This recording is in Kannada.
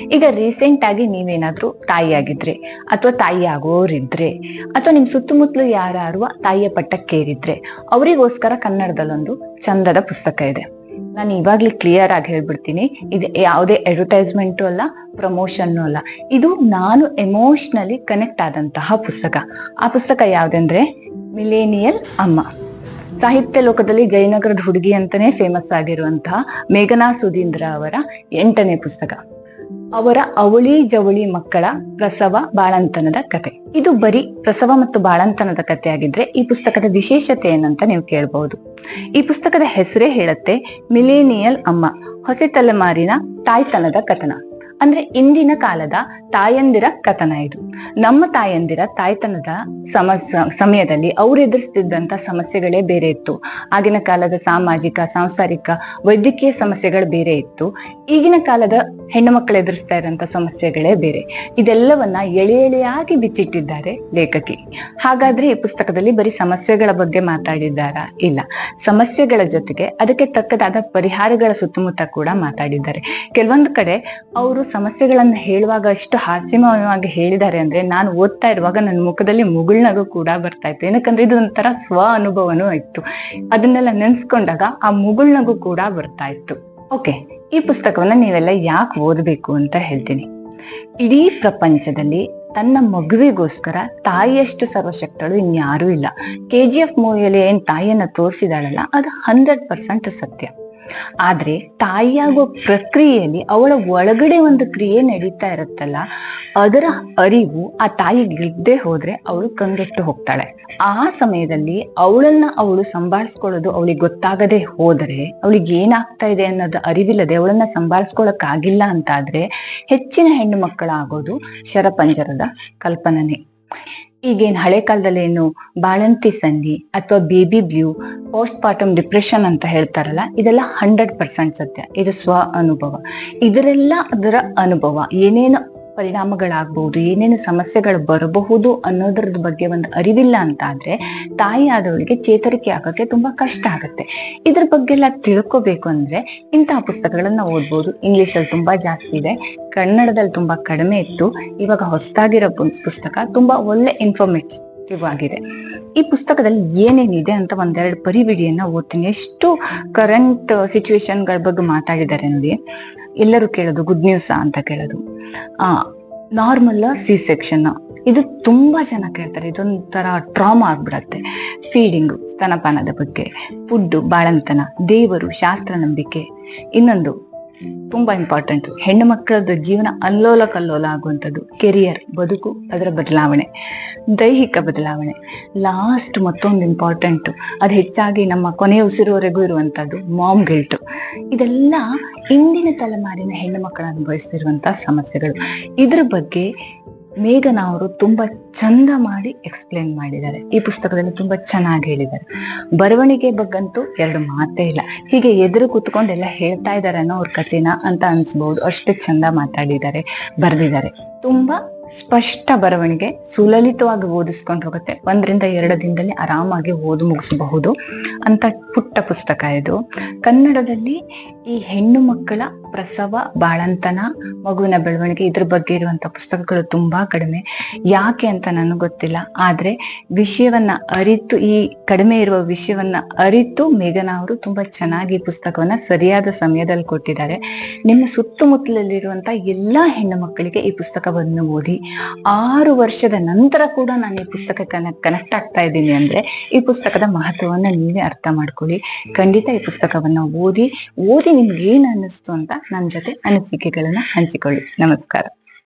ಈಗ ರೀಸೆಂಟ್ ಆಗಿ ನೀವೇನಾದ್ರೂ ತಾಯಿಯಾಗಿದ್ರೆ ಅಥವಾ ತಾಯಿ ಆಗೋರಿದ್ರೆ ಅಥವಾ ನಿಮ್ ಸುತ್ತಮುತ್ತಲು ಯಾರು ತಾಯಿಯ ಪಟ್ಟಕ್ಕೇರಿದ್ರೆ ಅವರಿಗೋಸ್ಕರ ಕನ್ನಡದಲ್ಲೊಂದು ಚಂದದ ಪುಸ್ತಕ ಇದೆ. ನಾನು ಇವಾಗ್ಲೇ ಕ್ಲಿಯರ್ ಆಗಿ ಹೇಳ್ಬಿಡ್ತೀನಿ. ಇದು ಯಾವುದೇ ಅಡ್ವರ್ಟೈಸ್ಮೆಂಟು ಅಲ್ಲ ಪ್ರಮೋಷನ್ ಅಲ್ಲ. ಇದು ನಾನು ಎಮೋಷನಲಿ ಕನೆಕ್ಟ್ ಆದಂತಹ ಪುಸ್ತಕ. ಆ ಪುಸ್ತಕ ಯಾವ್ದಂದ್ರೆ ಮಿಲೇನಿಯಲ್ ಅಮ್ಮ. ಸಾಹಿತ್ಯ ಲೋಕದಲ್ಲಿ ಜಯನಗರದ ಹುಡುಗಿ ಅಂತಾನೆ ಫೇಮಸ್ ಆಗಿರುವಂತಹ ಮೇಘನಾ ಸುಧೀಂದ್ರ ಅವರ ಎಂಟನೇ ಪುಸ್ತಕ. ಅವರ ಅವಳಿ ಜವಳಿ ಮಕ್ಕಳ ಪ್ರಸವ ಬಾಳಂತನದ ಕತೆ. ಇದು ಬರೀ ಪ್ರಸವ ಮತ್ತು ಬಾಳಂತನದ ಕತೆ ಆಗಿದ್ರೆ ಈ ಪುಸ್ತಕದ ವಿಶೇಷತೆ ಏನಂತ ನೀವು ಕೇಳಬಹುದು. ಈ ಪುಸ್ತಕದ ಹೆಸರೇ ಹೇಳುತ್ತೆ, ಮಿಲೇನಿಯಲ್ ಅಮ್ಮ, ಹೊಸ ತಲೆಮಾರಿನ ತಾಯ್ತನದ ಕಥನ. ಅಂದ್ರೆ ಇಂದಿನ ಕಾಲದ ತಾಯಂದಿರ ಕಥನ ಇದು. ನಮ್ಮ ತಾಯಂದಿರ ತಾಯ್ತನದ ಸಮ ಸಮಯದಲ್ಲಿ ಅವ್ರು ಎದುರಿಸ್ತಿದ್ದಂತ ಸಮಸ್ಯೆಗಳೇ ಬೇರೆ ಇತ್ತು. ಆಗಿನ ಕಾಲದ ಸಾಮಾಜಿಕ, ಸಾಂಸಾರಿಕ, ವೈದ್ಯಕೀಯ ಸಮಸ್ಯೆಗಳು ಬೇರೆ ಇತ್ತು. ಈಗಿನ ಕಾಲದ ಹೆಣ್ಣು ಮಕ್ಕಳು ಎದುರಿಸ್ತಾ ಇರೋಂಥ ಸಮಸ್ಯೆಗಳೇ ಬೇರೆ. ಇದೆಲ್ಲವನ್ನ ಎಳೆ ಎಳೆಯಾಗಿ ಬಿಚ್ಚಿಟ್ಟಿದ್ದಾರೆ ಲೇಖಕಿ. ಹಾಗಾದ್ರೆ ಈ ಪುಸ್ತಕದಲ್ಲಿ ಬರೀ ಸಮಸ್ಯೆಗಳ ಬಗ್ಗೆ ಮಾತಾಡಿದ್ದಾರಾ? ಇಲ್ಲ. ಸಮಸ್ಯೆಗಳ ಜೊತೆಗೆ ಅದಕ್ಕೆ ತಕ್ಕದಾದ ಪರಿಹಾರಗಳ ಸುತ್ತಮುತ್ತ ಕೂಡ ಮಾತಾಡಿದ್ದಾರೆ. ಕೆಲವೊಂದು ಕಡೆ ಅವರು ಸಮಸ್ಯೆಗಳನ್ನ ಹೇಳುವಾಗ ಅಷ್ಟು ಹಾಸ್ಯಮಯವಾಗಿ ಹೇಳಿದ್ದಾರೆ ಅಂದ್ರೆ ನಾನು ಓದ್ತಾ ಇರುವಾಗ ನನ್ನ ಮುಖದಲ್ಲಿ ಮುಗುಳ್ನಗು ಕೂಡ ಬರ್ತಾ ಇತ್ತು. ಏನಕ್ಕಂದ್ರೆ ಇದು ಒಂಥರ ಸ್ವ ಅನುಭವನೂ ಇತ್ತು. ಅದನ್ನೆಲ್ಲ ನೆನ್ಸ್ಕೊಂಡಾಗ ಆ ಮುಗುಳ್ನಗು ಕೂಡ ಬರ್ತಾ ಇತ್ತು. ಓಕೆ. ಈ ಪುಸ್ತಕವನ್ನ ನೀವೆಲ್ಲ ಯಾಕೆ ಓದಬೇಕು ಅಂತ ಹೇಳ್ತೀನಿ. ಇಡೀ ಪ್ರಪಂಚದಲ್ಲಿ ತನ್ನ ಮಗುವಿಗೋಸ್ಕರ ತಾಯಿಯಷ್ಟು ಸರ್ವಶಕ್ತಳು ಇನ್ಯಾರೂ ಇಲ್ಲ. ಕೆ ಜಿ ಎಫ್ ಮೂವಿಯಲ್ಲಿ ಏನ್ ತಾಯಿಯನ್ನ ತೋರಿಸಿದಾಳಲ್ಲ, ಅದು ಹಂಡ್ರೆಡ್ ಪರ್ಸೆಂಟ್ ಸತ್ಯ. ಆದ್ರೆ ತಾಯಿಯಾಗೋ ಪ್ರಕ್ರಿಯೆಯಲ್ಲಿ ಅವಳ ಒಳಗಡೆ ಒಂದು ಕ್ರಿಯೆ ನಡೀತಾ ಇರುತ್ತಲ್ಲ, ಅದರ ಅರಿವು ಆ ತಾಯಿಗೆ ಇದ್ದೇ ಹೋದ್ರೆ ಅವಳು ಕಂಗೆಟ್ಟು ಹೋಗ್ತಾಳೆ. ಆ ಸಮಯದಲ್ಲಿ ಅವಳನ್ನ ಅವಳು ಸಂಭಾಳಿಸ್ಕೊಳ್ಳೋದು ಅವಳಿಗೆ ಗೊತ್ತಾಗದೆ ಹೋದರೆ, ಅವಳಿಗೆ ಏನಾಗ್ತಾ ಇದೆ ಅನ್ನೋದು ಅರಿವಿಲ್ಲದೆ ಅವಳನ್ನ ಸಂಭಾಳಿಸ್ಕೊಳಕ್ ಆಗಿಲ್ಲ ಅಂತಾದ್ರೆ ಹೆಚ್ಚಿನ ಹೆಣ್ಣು ಮಕ್ಕಳಾಗೋದು ಶರಪಂಜರದ ಕಲ್ಪನೆ. ಈಗೇನ್ ಹಳೆ ಕಾಲದಲ್ಲಿ ಏನು ಬಾಳಂತಿ ಸಂಧಿ ಅಥವಾ baby blue post partum depression ಅಂತ ಹೇಳ್ತಾರಲ್ಲ, ಇದೆಲ್ಲ ಹಂಡ್ರೆಡ್ ಪರ್ಸೆಂಟ್ ಸತ್ಯ. ಇದು ಸ್ವ ಅನುಭವ. ಇದರೆಲ್ಲ ಅದರ ಅನುಭವ. ಏನೇನು ಪರಿಣಾಮಗಳಾಗಬಹುದು ಏನೇನು ಸಮಸ್ಯೆಗಳು ಬರಬಹುದು ಅನ್ನೋದ್ರ ಬಗ್ಗೆ ಒಂದು ಅರಿವಿಲ್ಲ ಅಂತ ಆದ್ರೆ ತಾಯಿ ಆದವಳಿಗೆ ಚೇತರಿಕೆ ಆಗೋಕೆ ತುಂಬಾ ಕಷ್ಟ ಆಗುತ್ತೆ. ಇದ್ರ ಬಗ್ಗೆ ಎಲ್ಲ ತಿಳ್ಕೊಬೇಕು ಅಂದ್ರೆ ಇಂತಹ ಪುಸ್ತಕಗಳನ್ನ ಓದ್ಬೋದು. ಇಂಗ್ಲಿಷ್ ಅಲ್ಲಿ ತುಂಬಾ ಜಾಸ್ತಿ ಇದೆ. ಕನ್ನಡದಲ್ಲಿ ತುಂಬಾ ಕಡಿಮೆ ಇತ್ತು. ಇವಾಗ ಹೊಸದಾಗಿರೋ ಪುಸ್ತಕ ತುಂಬಾ ಒಳ್ಳೆ ಇನ್ಫಾರ್ಮೇಟಿವ್ ಆಗಿದೆ. ಈ ಪುಸ್ತಕದಲ್ಲಿ ಏನೇನಿದೆ ಅಂತ ಒಂದೆರಡು ಪರಿವಿಡಿಯನ್ನ ಓದ್ತೀನಿ. ಎಷ್ಟು ಕರೆಂಟ್ ಸಿಚುವೇಶನ್ಗಳ ಬಗ್ಗೆ ಮಾತಾಡಿದ್ದಾರೆ ನೋಡಿ ಎಲ್ಲರೂ ಕೇಳೋದು ಗುಡ್ ನ್ಯೂಸ್ ಅಂತ ಕೇಳೋದು. ಆ ನಾರ್ಮಲ್ ಸಿ ಸೆಕ್ಷನ್ ಇದು ತುಂಬಾ ಜನ ಕೇಳ್ತಾರೆ, ಇದೊಂಥರ ಟ್ರಾಮಾ ಆಗ್ಬಿಡತ್ತೆ. ಫೀಡಿಂಗು ಸ್ತನಪಾನದ ಬಗ್ಗೆ ಫುಡ್ ಬಾಳಂತನ, ದೇವರು, ಶಾಸ್ತ್ರ ನಂಬಿಕೆ, ಇನ್ನೊಂದು ತುಂಬಾ ಇಂಪಾರ್ಟೆಂಟ್ ಹೆಣ್ಣು ಮಕ್ಕಳದ ಜೀವನ ಅಲ್ಲೋಲ ಕಲ್ಲೋಲ ಆಗುವಂಥದ್ದು. ಕೆರಿಯರ್ ಬದುಕು, ಅದರ ಬದಲಾವಣೆ. ದೈಹಿಕ ಬದಲಾವಣೆ. ಲಾಸ್ಟ್ ಮತ್ತೊಂದು ಇಂಪಾರ್ಟೆಂಟ್ ಅದು ಹೆಚ್ಚಾಗಿ ನಮ್ಮ ಕೊನೆಯ ಉಸಿರುವರೆಗೂ ಇರುವಂಥದ್ದು ಮಾಮ್ ಗಿಲ್ಟ್ ಇದೆಲ್ಲ ಇಂದಿನ ತಲೆಮಾರಿನ ಹೆಣ್ಣು ಮಕ್ಕಳ ಅನುಭವಿಸ್ತಿರುವಂತಹ ಸಮಸ್ಯೆಗಳು. ಇದ್ರ ಬಗ್ಗೆ ಮೇಘನಾ ಅವರು ತುಂಬಾ ಚಂದ ಮಾಡಿ ಎಕ್ಸ್ಪ್ಲೇನ್ ಮಾಡಿದ್ದಾರೆ. ಈ ಪುಸ್ತಕದಲ್ಲಿ ತುಂಬಾ ಚೆನ್ನಾಗಿ ಹೇಳಿದ್ದಾರೆ. ಬರವಣಿಗೆ ಬಗ್ಗಂತೂ ಎರಡು ಮಾತೇ ಇಲ್ಲ. ಹೀಗೆ ಎದುರು ಕುತ್ಕೊಂಡು ಎಲ್ಲ ಹೇಳ್ತಾ ಇದಾರೆ ಅನ್ನೋ ಅವ್ರ ಕಥೆನ ಅಂತ ಅನ್ಸ್ಬಹುದು ಅಷ್ಟು ಚಂದ ಮಾತಾಡಿದ್ದಾರೆ, ಬರೆದಿದ್ದಾರೆ. ತುಂಬಾ ಸ್ಪಷ್ಟ ಬರವಣಿಗೆ ಸುಲಲಿತವಾಗಿ ಓದಿಸ್ಕೊಂಡು ಹೋಗುತ್ತೆ. ಒಂದರಿಂದ ಎರಡು ದಿನದಲ್ಲಿ ಆರಾಮಾಗಿ ಓದು ಮುಗಿಸಬಹುದು. ಅಂತ ಪುಟ್ಟ ಪುಸ್ತಕ ಇದು. ಕನ್ನಡದಲ್ಲಿ ಈ ಹೆಣ್ಣು ಮಕ್ಕಳ ಪ್ರಸವ, ಬಾಳಂತನ, ಮಗುವಿನ ಬೆಳವಣಿಗೆ ಇದ್ರ ಬಗ್ಗೆ ಇರುವಂತ ಪುಸ್ತಕಗಳು ತುಂಬಾ ಕಡಿಮೆ. ಯಾಕೆ ಅಂತ ನನಗೆ ಗೊತ್ತಿಲ್ಲ. ಆದ್ರೆ ವಿಷಯವನ್ನ ಅರಿತು, ಈ ಕಡಿಮೆ ಇರುವ ವಿಷಯವನ್ನ ಅರಿತು ಮೇಘನಾ ಅವರು ತುಂಬಾ ಚೆನ್ನಾಗಿ ಪುಸ್ತಕವನ್ನ ಸರಿಯಾದ ಸಮಯದಲ್ಲಿ ಕೊಟ್ಟಿದ್ದಾರೆ. ನಿಮ್ಮ ಸುತ್ತಮುತ್ತಲಲ್ಲಿರುವಂತ ಎಲ್ಲಾ ಹೆಣ್ಣು ಮಕ್ಕಳಿಗೆ ಈ ಪುಸ್ತಕವನ್ನು ಓದಿ ಆರು ವರ್ಷದ ನಂತರ ಕೂಡ ನಾನು ಈ ಪುಸ್ತಕ ಕನೆಕ್ಟ್ ಆಗ್ತಾ ಇದ್ದೀನಿ ಅಂದ್ರೆ ಈ ಪುಸ್ತಕದ ಮಹತ್ವವನ್ನ ನೀವೇ ಅರ್ಥ ಮಾಡ್ಕೊಳ್ಳಿ. ಖಂಡಿತ ಈ ಪುಸ್ತಕವನ್ನ ಓದಿ ಓದಿ ನಿಮ್ಗೆ ಏನ್ ಅನ್ನಿಸ್ತು ಅಂತ ನನ್ನ ಜೊತೆ ಅನಿಸಿಕೆಗಳನ್ನ ಹಂಚಿಕೊಳ್ಳಿ. ನಮಸ್ಕಾರ.